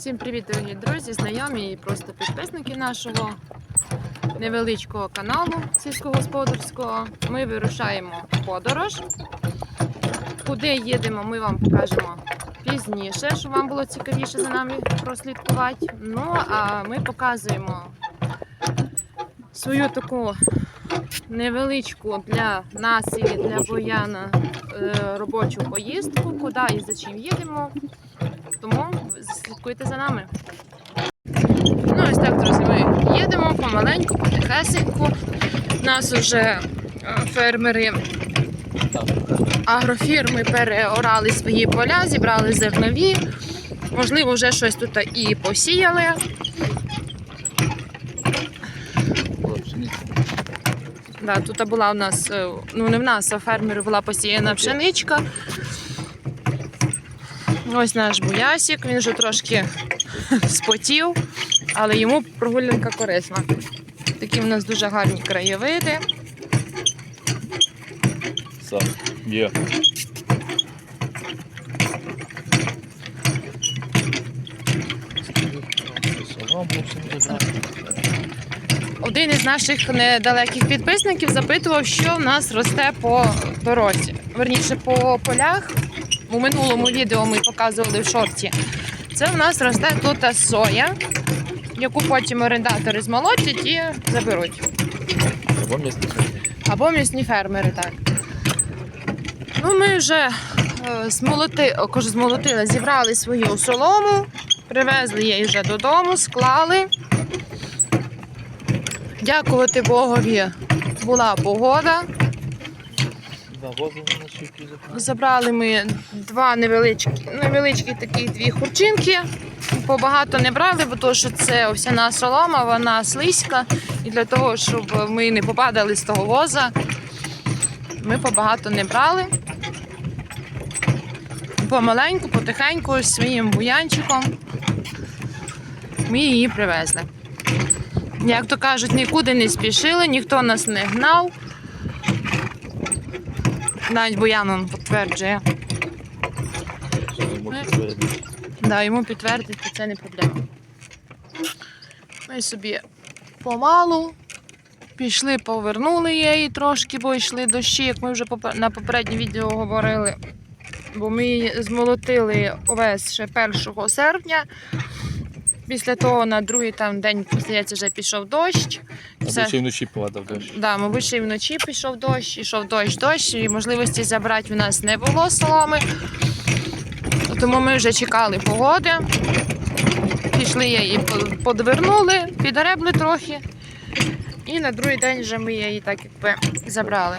Всім привіт, дорогі друзі, знайомі і просто підписники нашого невеличкого каналу сільськогосподарського. Ми вирушаємо в подорож. Куди їдемо, ми вам покажемо пізніше, щоб вам було цікавіше за нами прослідкувати. Ну а ми показуємо свою таку невеличку для нас і для Бояна е, робочу поїздку, куди і за чим їдемо. Тому слідкуйте за нами. Ну, ось так, друзі, ми їдемо помаленьку, потихесеньку. Нас вже е, фермери агрофірми переорали свої поля, зібрали зернові. Можливо, вже щось тут і посіяли. Да, тут була у нас, е, ну не в нас, а в фермерів була посіяна пшеничка. Ось наш буясік, він вже трошки спотів, але йому прогулянка корисна. Такі в нас дуже гарні краєвиди. Сам. Є. Один із наших недалеких підписників запитував, що в нас росте по дорозі. Верніше по полях. У минулому відео ми показували в шорті. Це в нас росте тут соя, яку потім орендатори змолотять і заберуть. Або місце. Або м'ясні фермери, так. Ну, ми вже е, змолоти, змолотили, зібрали свою солому, привезли її вже додому, склали. Дякувати Богові, була погода. Забрали ми два невеличкі, невеличкі такі дві хурчинки. Побагато не брали, бо то, що це овсяна солома, вона слизька. І для того, щоб ми не попадали з того воза, ми побагато не брали. Помаленьку, потихеньку, своїм буянчиком ми її привезли. Як то кажуть, нікуди не спішили, ніхто нас не гнав. Навіть Буянон підтверджує. Да, йому підтвердити це не проблема. Ми собі помалу пішли, повернули її трошки, бо йшли дощі, як ми вже на попереднє відео говорили. Бо ми змолотили овес ще 1 серпня. Після того на другий там день, здається, вже пішов дощ. Все. Ще й вночі падав дощ. Да, мабуть, ще й вночі пішов дощ, ішов дощ, дощ, і можливості забрати в нас не було соломи. Тому ми вже чекали погоди. Пішли її, по- подвернули, підгребли трохи. І на другий день вже ми її так якби забрали.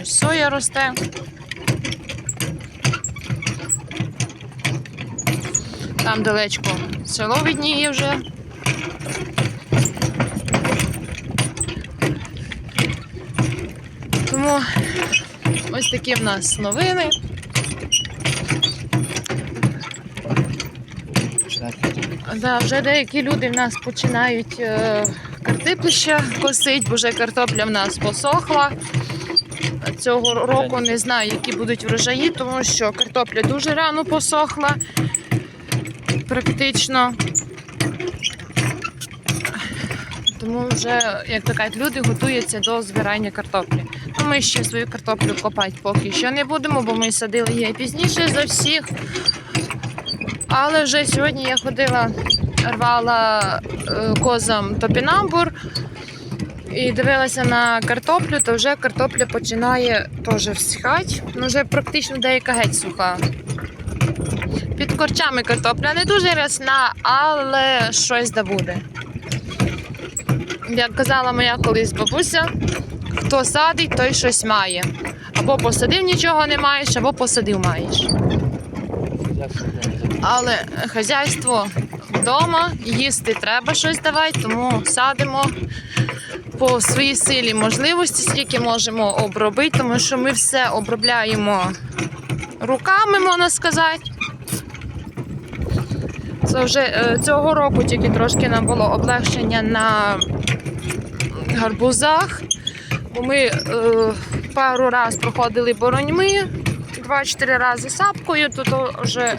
Ось соя росте. Там далечко село відніє вже. Тому ось такі в нас новини. Да, вже деякі люди в нас починають е, картоплища косить, бо вже картопля в нас посохла. Цього року не знаю, які будуть врожаї, тому що картопля дуже рано посохла. Практично. Тому вже, як то кажуть, люди готуються до збирання картоплі. Ну, ми ще свою картоплю копати поки що не будемо, бо ми садили її пізніше за всіх. Але вже сьогодні я ходила, рвала е, козам топінамбур і дивилася на картоплю, то вже картопля починає теж всихати. Ну, вже практично деяка геть суха. Під корчами картопля не дуже рясна, але щось да буде. Як казала моя колись бабуся, хто садить, той щось має. Або посадив нічого не маєш, або посадив маєш. Але хазяйство вдома, їсти треба щось давати, тому садимо по своїй силі можливості, скільки можемо обробити, тому що ми все обробляємо руками, можна сказати. Це вже е, цього року тільки трошки нам було облегшення на гарбузах, бо ми е, пару разів проходили бороньми, два-чотири рази сапкою, то, то вже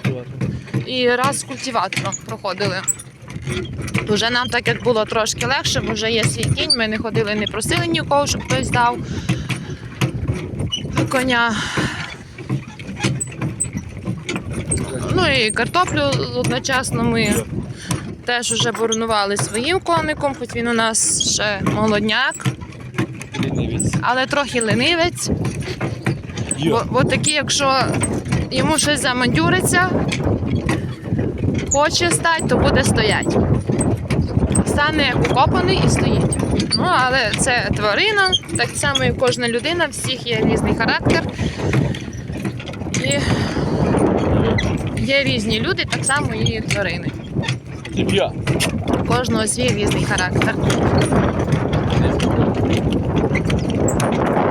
і раз культиватором проходили. Уже нам так як було трошки легше, бо вже є свій кінь, ми не ходили, не просили нікого, щоб хтось дав коня. Ну і картоплю одночасно ми теж вже боронували своїм коником, хоч він у нас ще молодняк, але трохи ленивець. Бо, бо такі, якщо йому щось замандюриться, хоче стати, то буде стоять. Стане як укопаний і стоїть. Ну, але це тварина, так само і кожна людина, всіх є різний характер. І є різні люди, так само і тварини. Тебя. У кожного свій різний характер.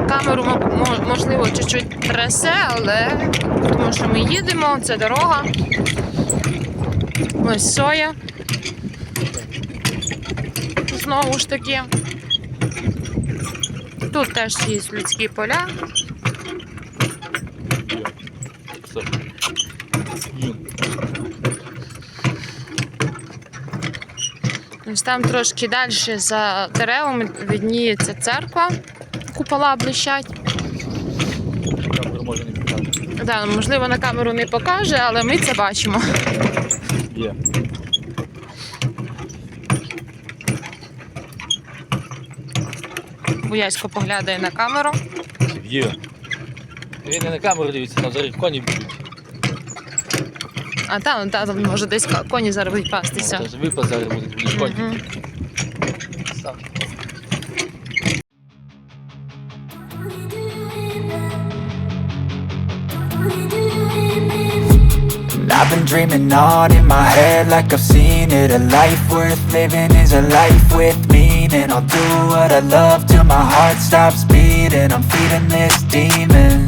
Камеру мо- мо- можливо чуть-чуть трясе, але тому що ми їдемо, це дорога. Ось соя. Знову ж таки. Тут теж є людські поля. Все. Ю. Ось там трошки далі за деревами відніється церква, купола блищать. Камеру може не. Да, можливо, на камеру не покаже, але ми це бачимо. Є. Буясько поглядає на камеру. Є. Він не на камеру дивиться, зараз коні б'ють. А там, та, там може десь ко- коні зараз будуть пастися. Зараз випад зараз будуть будуть коні. Мгм. Став. And I've been dreaming on in my head like I've seen it A life worth living is a life with meaning I'll do what I love till my heart stops beating I'm feeding this demon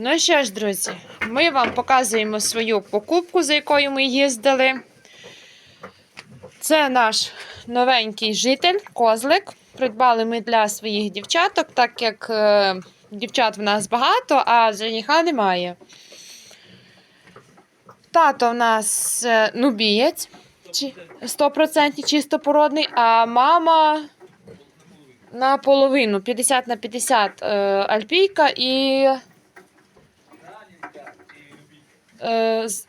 Ну що ж, друзі, ми вам показуємо свою покупку, за якою ми їздили. Це наш новенький житель, козлик. Придбали ми для своїх дівчаток, так як е, дівчат в нас багато, а жениха немає. Тато в нас е, нубієць, 100% чистопородний, а мама наполовину 50 на 50 е, альпійка і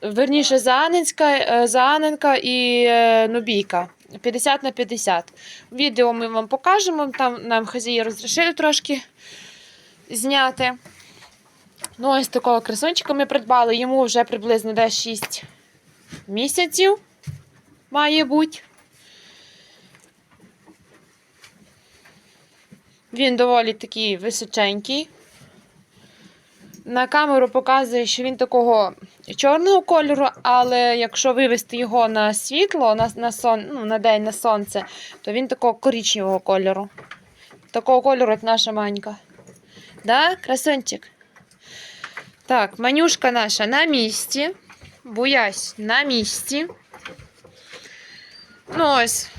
верніше Зааненська, е, Зааненка і е, Нубійка. 50 на 50. Відео ми вам покажемо. Там нам хазії розрішили трошки зняти. Ну, ось такого красунчика ми придбали. Йому вже приблизно десь 6 місяців має бути. Він доволі такий височенький. На камеру показує, що він такого чорного кольору, але якщо вивести його на світло, на, на, сон, ну, на день на сонце, то він такого коричневого кольору. Такого кольору, як наша манька. Да, красунчик? Так, манюшка наша на місці. Буясь на місці. Ну ось.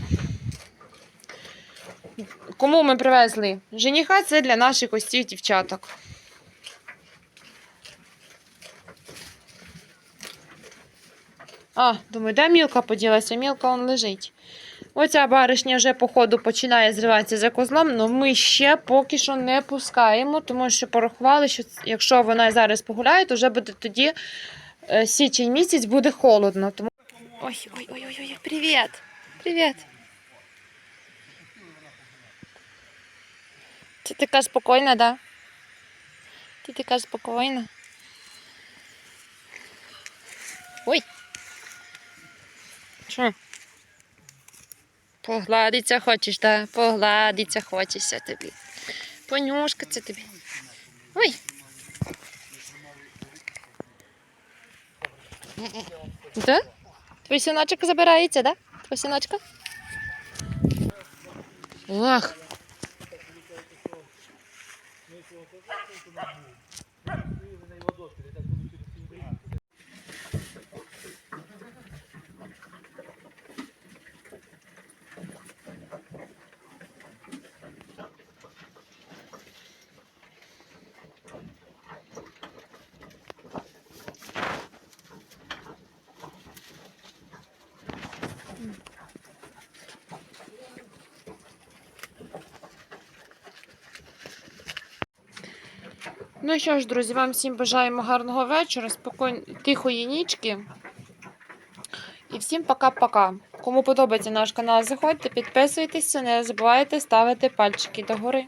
кому ми привезли жениха, це для наших ось дівчаток. А, думаю, де мілка поділася? Мілка он лежить. Оця баришня вже, походу, починає зриватися за козлом, але ми ще поки що не пускаємо, тому що порахували, що якщо вона зараз погуляє, то вже буде тоді е, січень місяць буде холодно. Тому... Ой, ой, ой, ой, ой, привіт! Привіт! Ти така спокійна, да? Ти така спокійна. Ой! Що? Погладиться хочеш, да? Погладиться хочеться тобі. Понюшкаться тобі. Ой. Да? Твій синочок забирається, да? Твій синочка? Ох. Ну що ж, друзі, вам всім бажаємо гарного вечора, спокій... тихої нічки. І всім пока-пока. Кому подобається наш канал, заходьте, підписуйтесь, не забувайте ставити пальчики догори.